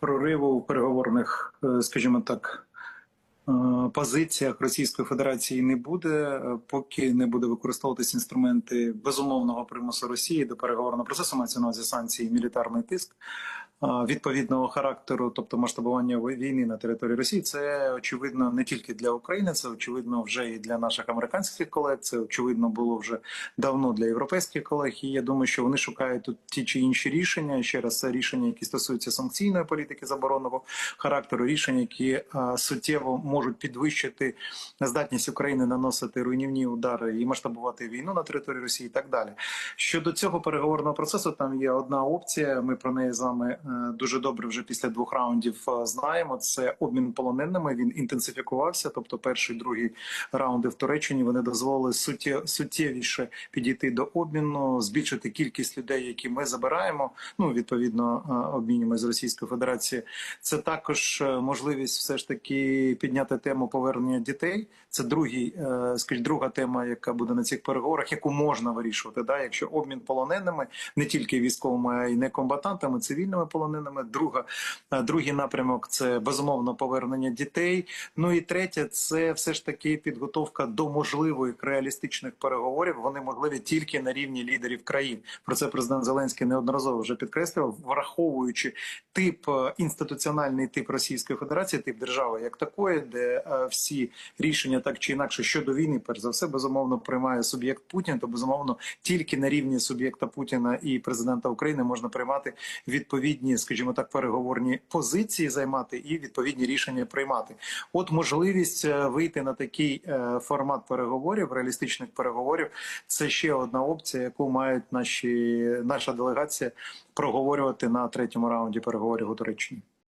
прориву в переговорних, е, скажімо так, е, позиціях Російської Федерації не буде, е, поки не буде використовуватись інструменти безумовного примусу Росії до переговорного процесу. Мається на увазі санкції, і мілітарний тиск відповідного характеру, тобто масштабування війни на території Росії. Це очевидно не тільки для України, це очевидно вже і для наших американських колег. Це очевидно було вже давно для європейських колег. І я думаю, що вони шукають тут ті чи інші рішення. Ще раз це рішення, які стосуються санкційної політики заборонного характеру, рішення, які суттєво можуть підвищити здатність України наносити руйнівні удари і масштабувати війну на території Росії, і так далі. Щодо цього переговорного процесу, там є одна опція. Ми про неї з вами дуже добре вже після двох раундів е, знаємо. Це обмін полоненими. Він інтенсифікувався. Тобто, перший другий раунди в Туреччині вони дозволили суттє, суттєвіше підійти до обміну, збільшити кількість людей, які ми забираємо. Ну відповідно е, обмінюємо з Російською Федерацією. Це також е, можливість все ж таки підняти тему повернення дітей. Це другий, е, скажімо, друга тема, яка буде на цих переговорах, яку можна вирішувати. Да, якщо обмін полоненими не тільки військовими, а й некомбатантами, цивільними полоненими. Друга, е, другий напрямок це безумовно повернення дітей. Ну і третє, це все ж таки підготовка до можливих реалістичних переговорів. Вони можливі тільки на рівні лідерів країн. Про це президент Зеленський неодноразово вже підкреслював, враховуючи тип е, інституціональний тип Російської Федерації, тип держави як такої, де е, всі рішення так чи інакше щодо війни, перш за все, безумовно приймає суб'єкт Путін. То безумовно тільки на рівні суб'єкта Путіна і президента України можна приймати відповідні, скажімо так, переговорні позиції, займати і відповідні рішення приймати. От можливість е, вийти на такий е, формат переговорів, реалістичних переговорів, це ще одна опція, яку мають наші наша делегація проговорювати на третьому раунді переговорів у Туреччині.